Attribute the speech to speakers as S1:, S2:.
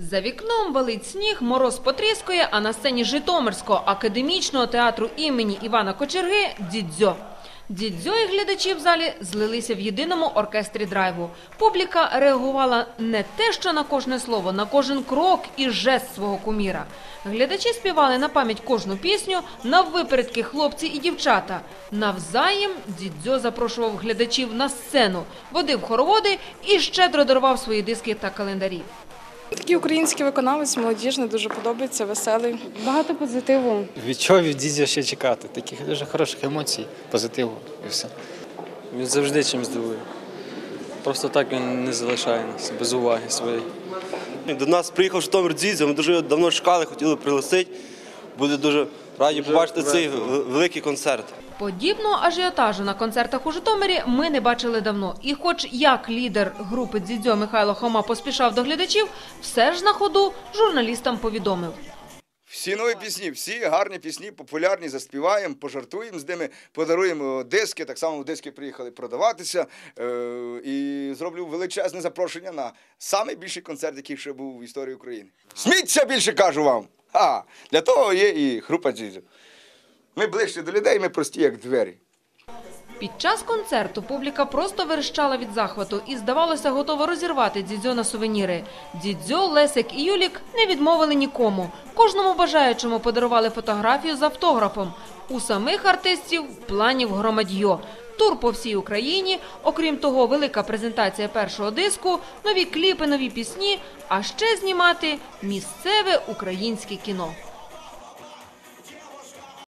S1: За вікном валить сніг, мороз потріскує, а на сцені Житомирського академічного театру імені Івана Кочерги «Дідзьо». Дідзьо і глядачі в залі злилися в єдиному оркестрі драйву. Публіка реагувала не те, що на кожне слово, на кожен крок і жест свого куміра. Глядачі співали на пам'ять кожну пісню, наввипередки хлопці і дівчата. Навзаєм Дідзьо запрошував глядачів на сцену, водив хороводи і щедро дарував свої диски та календарі.
S2: Такий український виконавець, молодіжний, дуже подобається, веселий.
S3: Багато позитиву.
S4: Від чого від дідя ще чекати? Таких дуже хороших емоцій, позитиву і все.
S5: Він завжди чим здивує. Просто так він не залишає нас без уваги своєї.
S6: До нас приїхав Житомир Дзідзя, ми дуже давно чекали, хотіли пригласити. Буде дуже раді побачити цей великий концерт.
S1: Подібного ажіотажу на концертах у Житомирі ми не бачили давно. І хоч як лідер групи «Дзідзьо» Михайло Хома поспішав до глядачів, все ж на ходу журналістам повідомив.
S7: Всі нові пісні, всі гарні пісні, популярні, заспіваємо, пожартуємо з ними, подаруємо диски. Так само диски приїхали продаватися. Е, і зроблю величезне запрошення на найбільший концерт, який ще був в історії України. Сміться більше, кажу вам! А, для того є і група Дзідзю. Ми ближче до людей, ми прості, як двері.
S1: Під час концерту публіка просто верещала від захвату і, здавалося, готова розірвати Дзідзьо на сувеніри. Дзідзьо, Лесик і Юлік не відмовили нікому. Кожному бажаючому подарували фотографію з автографом. У самих артистів планів громадьо. Тур по всій Україні, окрім того, велика презентація першого диску, нові кліпи, нові пісні, а ще знімати місцеве українське кіно.